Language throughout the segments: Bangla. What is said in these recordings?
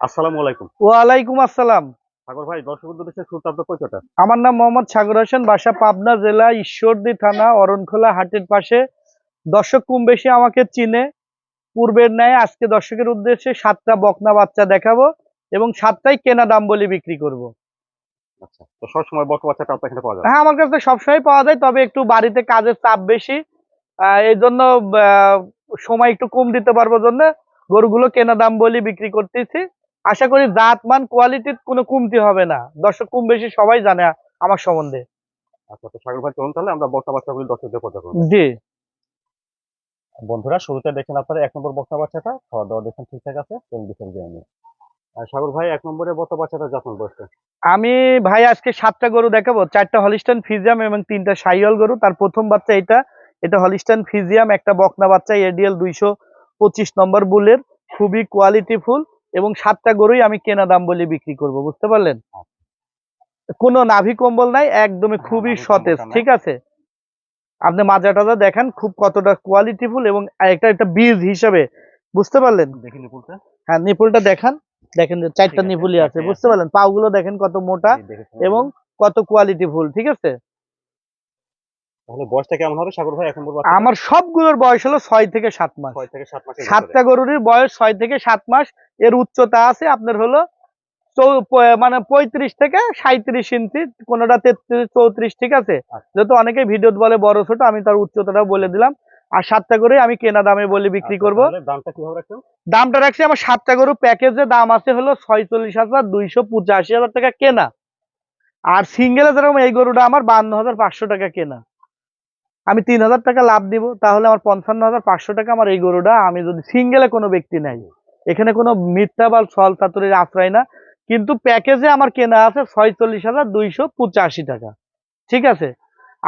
আসসালামু আলাইকুম। ওয়ালাইকুম আসসালাম। সাগর ভাই দর্শক উদ্দেশ্যে শুরুতে আপনার পরিচয়টা। আমার নাম মোহাম্মদ সাগর হোসেন বাসা পাবনা জেলা ঈশ্বরদী থানা অরণখোলা হাটের পাশে। দর্শক কম বেশি আমাকে চিনে পূর্বের ন্যায় আজকে দর্শকের উদ্দেশ্যে সাতটা বকনা বাচ্চা দেখাবো এবং সাতটাই কেনা দাম বলে বিক্রি করব। আচ্ছা তো সবসময় বক বাচ্চাটা আপনার এখানে পাওয়া যাবে হ্যাঁ আমার কাছে সবসময় পাওয়া যায় তবে একটু বাড়িতে কাজের চাপ বেশি। আহ, এই জন্য সময় একটু কম দিতে পারব জন্য গরুগুলো কেনা দাম বলে বিক্রি করতেছি। আশা করি জাত মান কোয়ালিটির কোনো কমতি হবে না। দর্শক কম বেশি সবাই জানে আমার সম্বন্ধে। আচ্ছা তো সাগর ভাই চলুন তাহলে আমরা বক্তা বাচ্চাগুলি দর্শকদের কথা করব জি। বন্ধুরা শুরুতে দেখেন আপনারা এক নম্বর বক্তা বাচ্চাটা খাওয়া দাওয়া দেখেন ঠিকঠাক আছে চলুন বিষয় আর সাগর ভাই এক নম্বরে বক্তা বাচ্চাটা যত্ন বসছে আমি ভাই আজকে সাতটা গরু দেখাবো চারটা হলিস্টান ফিজিয়াম এবং তিনটা সাইওয়াল গরু। তার প্রথম বাচ্চা এটা। এটা হলিস্টান ফিজিয়াম একটা বকনা বাচ্চা এডিএল দুইশো পঁচিশ নম্বর বুলের। খুবই কোয়ালিটি ফুল। এবং সাতটা গরুই আমি কেনা দাম বলে বিক্রি করব বুঝতে পারলেন? কোনো নাভি কম্বল নাই একদমই খুবই সতেজ ঠিক আছে? আপনি মাজা টাজা দেখেন খুব কতটা কোয়ালিটি ফুল এবং একটা একটা বীজ হিসাবে বুঝতে পারলেন? হ্যাঁ নিপুলটা দেখান। দেখেন চারটা নিপুলি আছে বুঝতে পারলেন? পাগুলো দেখেন কত মোটা এবং কত কোয়ালিটি ফুল ঠিক আছে? তাহলে বয়সটা কেমন হবে? সাগর ভাই বাচ্চা আমার সবগুলোর বয়স হলো ছয় থেকে সাত মাস। ছয় থেকে সাত মাসের সাতটা গরুরই বয়স ছয় থেকে সাত মাস। এর উচ্চতা আছে আপনার হলো মানে পঁয়ত্রিশ থেকে সাঁত্রিশ ইঞ্চি কোনোটা তেত্রিশ চৌত্রিশ ঠিক আছে? আচ্ছা। যেহেতু অনেকে ভিডিও বলে বড় ছোট আমি তার উচ্চতাটা বলে দিলাম। আর সাতটা করে আমি কেনা দামে বলে বিক্রি করব। দামটা কীভাবে রাখছেন দামটা রাখছি আমার সাতটা গরু প্যাকেজে দাম আছে হলো ছয়চল্লিশ হাজার দুইশো পঁচাশি হাজার টাকা কেনা। আর সিঙ্গেলে যেরকম এই গরুটা আমার বান্ন হাজার পাঁচশো টাকা কেনা। আমি তিন হাজার টাকা লাভ দিব, তাহলে আমার পঞ্চান্ন হাজার পাঁচশো টাকা আমার এই গরুটা আমি যদি সিঙ্গেলে কোনো ব্যক্তি নাই এখানে কোনো মিথ্যা বা ছল চাতুরির আশ্রয় না, কিন্তু প্যাকেজে আমার কেনা আছে ছয়চল্লিশ হাজার দুইশো পঁচাশি টাকা। ঠিক আছে?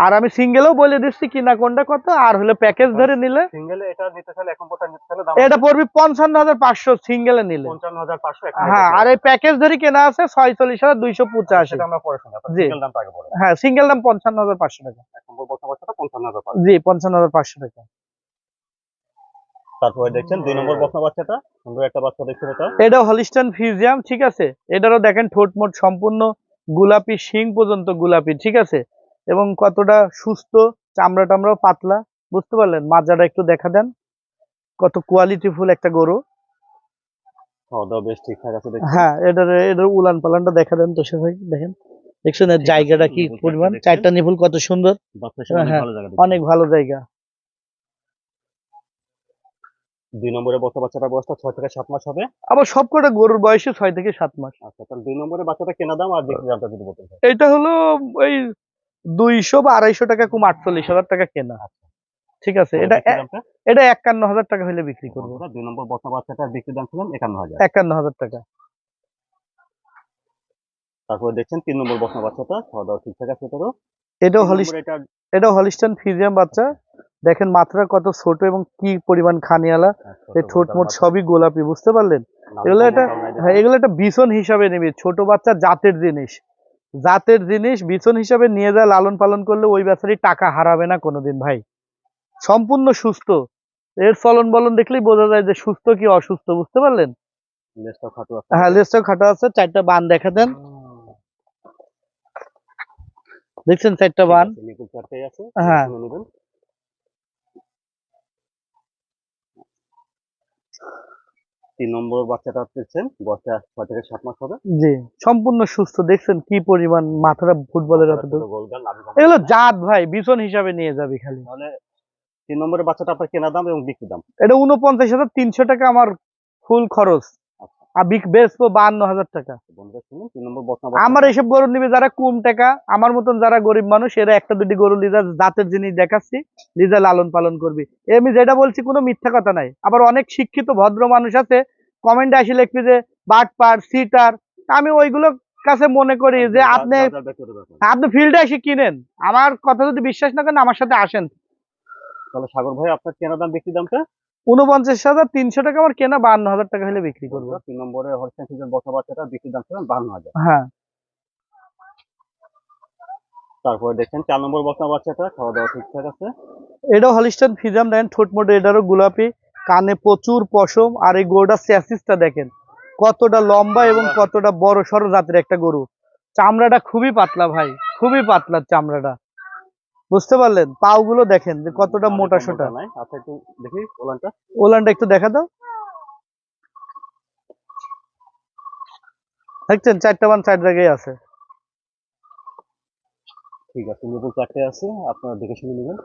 আর আমি সিঙ্গেলেও বলে দিচ্ছি কিনা কোনটা কত? আর হলে প্যাকেজ ধরে নিলে। এটা পড়বে পঞ্চান্ন হাজার পাঁচশো সিঙ্গেলে নিলে। হ্যাঁ আর এই প্যাকেজ ধরে কেনা আছে ছয়চল্লিশ হাজার দুইশো পঁচাশি। জি। হ্যাঁ সিঙ্গেল দাম পঞ্চান্ন হাজার পাঁচশো টাকা। জি পঞ্চান্ন হাজার পাঁচশো টাকা। তারপরে দেখছেন দুই নম্বর বক্তা বাচ্চাটা সুন্দর একটা বাচ্চা দেখছেন এটা এটা হলিস্টান ফিজিয়াম ঠিক আছে? এটারও দেখেন ঠোঁট মোট সম্পূর্ণ গোলাপি শিং পর্যন্ত গোলাপি ঠিক আছে? এবং কতটা সুস্থ চামড়া টামড়াও পাতলা বুঝতে পারলেন? মাজাটা একটু দেখা দেন। কত কোয়ালিটি ফুল একটা গরু। হ্যাঁ এটার এটার উলান পালানটা দেখা দেন তো ভাই দেখেন। দেখছেন জায়গাটা কি পরিমাণ? চারটা কত সুন্দর। অনেক হ্যাঁ, ভালো জায়গা অনেক ভালো জায়গা। দুই নম্বরে বক্তা বাচ্চাটা বয়সটা ছয় থেকে সাত মাস হবে। আবার সবকটা গরুর বয়সে ছয় থেকে সাত মাস। আচ্ছা তাহলে দুই নম্বরে বাচ্চাটা কেনা দাম আর বিক্রি দামটা যদি বলতেন এটা হলো ওই দুইশো বা আড়াইশো টাকা কম আটচল্লিশ হাজার টাকা কেনা ঠিক আছে এটা এটা একান্ন হাজার টাকা হলে বিক্রি করব। দুই নম্বর বক্তা বাচ্চাটার বিক্রি দাম ছিলেন একান্ন হাজার। একান্ন হাজার টাকা। তারপরে দেখছেন তিন নম্বর বক্তা বাচ্চাটা খাওয়া দাওয়া ঠিকঠাক আছে এটারও? এটাও তিন হলিস্ট নম্বরে এটা এটাও হলিস্টান ফিজিয়াম বাচ্চা। দেখেন মাত্রা কত ছোট এবং কি পরিমাণ খানিয়ালা। এই ঠোঁট মোট সবই গোলাপি বুঝতে পারলেন? এগুলো এটা- হ্যাঁ এগুলো একটা বিছন হিসাবে নেবে। ছোট বাচ্চা জাতের জিনিস। জাতের জিনিস বিছন হিসাবে নিয়ে যায় লালন পালন করলে ওই বেচারি টাকা হারাবে না কোনোদিন ভাই। সম্পূর্ণ সুস্থ। এর চলন বলন দেখলেই বোঝা যায় যে সুস্থ কি অসুস্থ বুঝতে পারলেন? লেজটা খাটো আছে। হ্যাঁ লেজটাও খাটো আছে চারটা বান দেখা দেন। দেখছেন চারটা বান? হ্যাঁ। শুনে নেবেন তিন নম্বর বাচ্চাটা দেখছেন? বয়সটা ছয় থেকে সাত মাস হবে। জি সম্পূর্ণ সুস্থ। দেখছেন কি পরিমাণ মাথাটা ফুটবলের। এগুলো জাত ভাই বিছন হিসাবে নিয়ে যাবে খালি। মানে তিন নম্বরের বাচ্চাটা আপনার কেনা দাম এবং বিক্রি দাম। এটা উনপঞ্চাশ হাজার তিনশো টাকা আমার ফুল খরচ। আর বিক বেচবো হাজার টাকা। আমার এইসব গরু নিবে যারা কম টাকা আমার মতন যারা গরিব মানুষ এরা একটা দুটি গরু লিজা জাতের জিনিস দেখাচ্ছি লিজা লালন পালন করবি। আমি যেটা বলছি কোনো মিথ্যা কথা নাই। আবার অনেক শিক্ষিত ভদ্র মানুষ আছে কমেন্টে আসি লিখবি যে বাট পার সিটার আমি ওইগুলো কাছে মনে করি যে আপনি আপনি ফিল্ডে এসে কিনেন। আমার কথা যদি বিশ্বাস না করেন আমার সাথে আসেন। তাহলে সাগর ভাই আপনার কেনা দাম বিক্রি দামটা? উনপঞ্চাশ হাজার তিনশো টাকা আমার কেনা বান্ন হাজার টাকা হলে বিক্রি করব। তিন নম্বরে হলস্টাইন ফ্রিজের বক্তা বাচ্চাটা বিক্রি দাম বান্ন হাজার। হ্যাঁ। তারপরে দেখছেন চার নম্বর বক্তা বাচ্চাটা খাওয়া দাওয়া ঠিকঠাক আছে? এটাও হলিস্টান ফিজাম দেখেন ঠোঁট মোটে এটারও গোলাপি কানে প্রচুর পশম আর এই গোড়ার স্যাসিসটা দেখেন কতটা লম্বা এবং কতটা বড় সড়ো জাতের একটা গরু। চামড়াটা খুবই পাতলা ভাই খুবই পাতলা চামড়াটা। বুঝতে পারলেন? পাও গুলো দেখেন যে কতটা মোটা সোটা। নাই। আচ্ছা একটু দেখি ওলানটা। ওলানটা একটু দেখা দাও। দেখছেন? চারটা বান চার জায়গায় আছে। ঠিক আছে নতুন চারটে আছে। আপনারা দেখে শুনে নেবেন।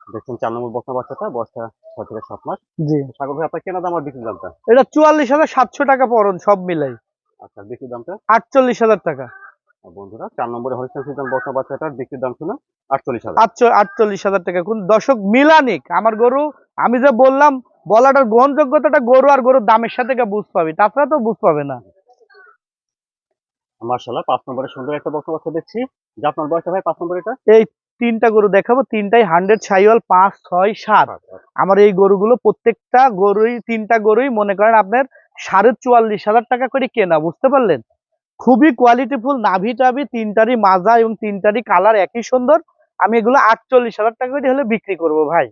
দেখছেন চার নম্বর বকনা বাচ্চাটা বয়সটা ছয় থেকে সাত মাস। জি। সাগর ভাই আপনার কেনা দাম আর বিক্রির দামটা? এটা চুয়াল্লিশ হাজার সাতশো টাকা পড়ন সব মিলাই। আচ্ছা বিক্রির দামটা? আটচল্লিশ হাজার টাকা। বন্ধুরা চার নম্বরে হরিষ্ঠান সুলতান বকনা বাচ্চাটার বিক্রির দাম ছিল আটচল্লিশ হাজার। আটচল্লিশ হাজার টাকা। কোন দর্শক মিলানিক আমার গরু আমি যে বললাম বলাটার গ্রহণযোগ্যতাটা গরু আর গরুর দামের সাথে বুঝ পাবি? তাছাড়া তো বুঝ পাবে না। মার্শাল্লাহ পাঁচ নম্বরে সুন্দর একটা বাচ্চা দেখছি। যে আপনার বয়সটা ভাই পাঁচ নম্বর এটা? তিনটা গরু দেখাবো তিনটাই হান্ড্রেড সাইওয়াল পাঁচ ছয় সাত। আমার এই গরুগুলো প্রত্যেকটা গরুই তিনটা গরুই মনে করেন আপনার সাড়ে চুয়াল্লিশ হাজার টাকা করে কেনা বুঝতে পারলেন? খুবই কোয়ালিটিফুল নাভি টাভি তিনটারই মাজা এবং তিনটারই কালার একই সুন্দর। আমি এগুলো আটচল্লিশ হাজার টাকা করে হলে বিক্রি করব ভাই।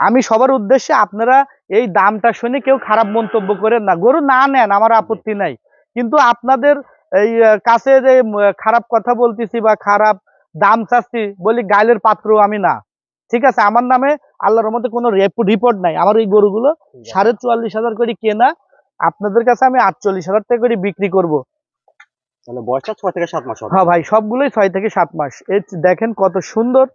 আমি সবার উদ্দেশ্যে আপনারা এই দামটা শুনে কেউ খারাপ মন্তব্য করেন না। গরু না নেন আমার আপত্তি নাই। কিন্তু আপনাদের এই কাছে যে খারাপ কথা বলতেছি বা খারাপ দাম চাচ্ছি বলি গাইলের পাত্র আমি না। ঠিক আছে আমার নামে আল্লাহর মধ্যে কোনো রিপোর্ট নাই। আমার এই গরুগুলো সাড়ে চুয়াল্লিশ হাজার করে কেনা। আপনাদের কাছে আমি আটচল্লিশ হাজার টাকা করে বিক্রি করব। তাহলে বয়সটা ছয় থেকে সাত মাস হ্যাঁ ভাই সবগুলোই ছয় থেকে সাত মাস। এই দেখেন কত সুন্দর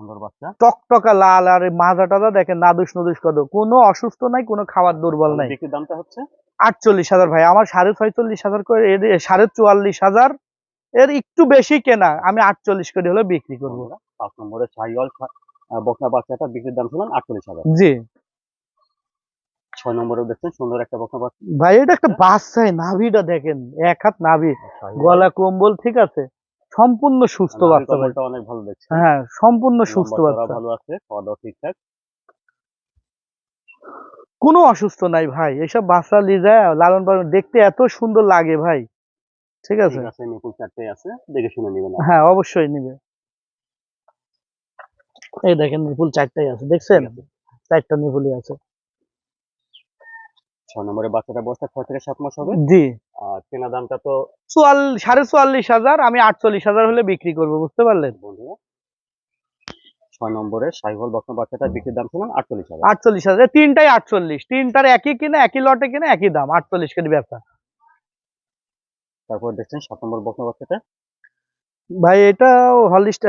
সুন্দর বাচ্চা। টকটকা লাল আর এই মাজা টাজা দেখেন নাদুস নদুস কত। কোনো অসুস্থ নাই কোনো খাবার দুর্বল নাই। বিক্রির দামটা হচ্ছে? আটচল্লিশ হাজার ভাই আমার সাড়ে ছয়চল্লিশ হাজার করে এর সাড়ে চুয়াল্লিশ হাজার এর একটু বেশি কেনা আমি আটচল্লিশ করে হলে বিক্রি করব। পাঁচ নম্বরে ছাইওয়াল বকনা বাচ্চাটা বিক্রির দাম ছিল আটচল্লিশ হাজার। জি। ছয় নম্বরে দেখছেন সুন্দর একটা বকনা বাচ্চা ভাই এটা একটা বাচ্চাই নাভিটা দেখেন এক হাত নাভি গলা কম্বল ঠিক আছে? সম্পূর্ণ সুস্থ বাচ্চা অনেক ভালো দেখছে হ্যাঁ সম্পূর্ণ সুস্থ বাচ্চা। ভালো আছে খাওয়া দাওয়া ঠিকঠাক। কোনো অসুস্থ নাই ভাই এসব বাচ্চা লিজা লালন পালন দেখতে এত সুন্দর লাগে ভাই। ঠিক আছে? নিপুল চারটে আছে দেখে শুনে নেবেন হ্যাঁ অবশ্যই নিবে এই দেখেন নিপুল চারটাই আছে দেখছেন? চারটা নিপুলই আছে। ছয় নম্বরে বাচ্চাটা বয়সটা ছয় থেকে সাত মাস হবে। জি। আর কেনা দামটা তো চুয়াল্লিশ সাড়ে চুয়াল্লিশ হাজার আমি আটচল্লিশ হাজার হলে বিক্রি করব বুঝতে পারলেন? বন্ধুরা ছয় নম্বরে সাইহল বকনা বাচ্চাটা বিক্রির দাম ছিল আটচল্লিশ হাজার। আটচল্লিশ হাজার তিনটাই আটচল্লিশ তিনটার একই কিনা একই লটে কিনা একই দাম আটচল্লিশ করে ব্যবসা। তারপর দেখছেন সাত নম্বর বকনা বাচ্চাটা। ভাই এটা হলিস্ট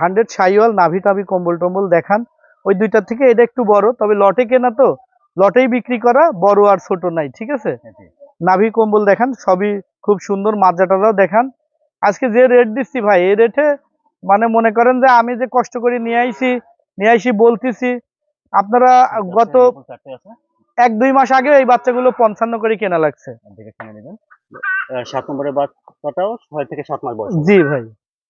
হান্ড্রেড সাইওয়াল নাভি টাভি কম্বল টম্বল দেখান। ওই দুইটার থেকে এটা একটু বড় তবে লটে কেনা তো লটেই বিক্রি করা বড় আর ছোট নাই ঠিক আছে? নাভি কম্বল দেখান সবই খুব সুন্দর মাজাটাটাও দেখান। আজকে যে রেট দিচ্ছি ভাই এই রেটে মানে মনে করেন যে আমি যে কষ্ট করে নিয়ে আইছি নিয়ে আইসি বলতেছি আপনারা গত নিপুল চারটে আছে। এক দুই মাস আগে এই বাচ্চাগুলো পঞ্চান্ন করে কেনা লাগছে। সাত নম্বরের বাচ্চাটাও ছয় থেকে সাত মাস বয়স। জি ভাই।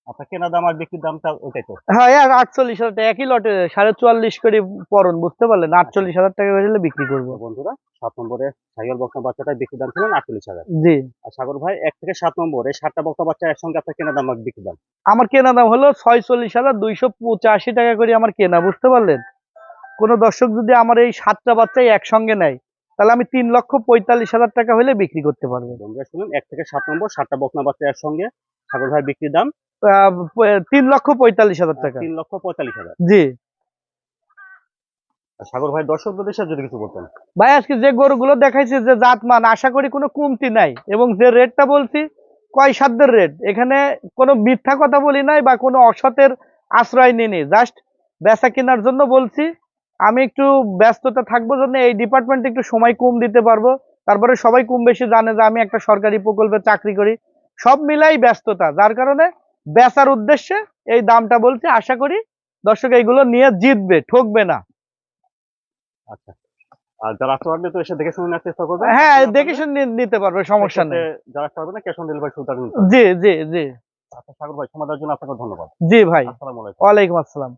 আপনার কেনা দাম আর বিক্রির দামটা ওইটাই তো। হ্যাঁ আটচল্লিশ হাজার টাকা একই লটে সাড়ে চুয়াল্লিশ করে পড়ন বুঝতে পারলেন? আটচল্লিশ হাজার টাকা হলে বিক্রি করব। বন্ধুরা সাত নম্বরে সাইহল বকনা বাচ্চাটা বিক্রির দাম ছিল আটচল্লিশ হাজার। জি। আর সাগর ভাই এক থেকে সাত নম্বর সাতটা বকনা বাচ্চা একসঙ্গে আপনার কেনা দাম আর বিক্রির দাম? আমার কেনা দাম হলো ছয়চল্লিশ হাজার দুইশো পঁচাশি টাকা করে আমার কেনা বুঝতে পারলেন? কোনো দর্শক যদি আমার এই সাতটা বাচ্চাই একসঙ্গে নেয় তাহলে আমি তিন লক্ষ পঁয়তাল্লিশ হাজার টাকা হলে বিক্রি করতে পারব। বন্ধুরা শুনুন এক থেকে সাত নম্বর সাতটা বকনা বাচ্চা একসঙ্গে সাগর ভাই বিক্রির দাম তিন লক্ষ পঁয়তাল্লিশ হাজার টাকা। তিন লক্ষ পঁয়তাল্লিশ হাজার। জি। সাগর ভাই দর্শকদের হিসাবে যদি কিছু বলতেন। ভাই আজকে যে গরুগুলো দেখাইছে যে জাতমান আশা করি কোনো কমতি নাই। এবং যে রেটটা বলছি কয় সাধ্যের রেট? এখানে কোনো মিথ্যা কথা বলি নাই বা কোনো অসতের আশ্রয় নিনি জাস্ট বেচা কেনার জন্য বলছি আমি একটু ব্যস্ততা থাকব জন্য এই ডিপার্টমেন্টে একটু সময় কম দিতে পারব। তারপরে সবাই কম বেশি জানে যে আমি একটা সরকারি প্রকল্পে চাকরি করি। সব মিলাই ব্যস্ততা। যার কারণে বেচার উদ্দেশ্যে এই দামটা বলছি। আশা করি দর্শক এইগুলো নিয়ে জিতবে ঠকবে না। আচ্ছা। আর যারা আসতে পারবে তো এসে দেখে শুনে নেওয়ার চেষ্টা করবে। হ্যাঁ দেখে শুনে নিতে পারবে সমস্যা নেই। যারা আসতে পারবে না ক্যাশ অন ডেলিভারি সুবিধা জি জি জি। আচ্ছা সাগর ভাই সময় দেওয়ার জন্য আপনাকে ধন্যবাদ। জি ভাই। আসসালামু আলাইকুম। ওয়ালাইকুম আসসালাম।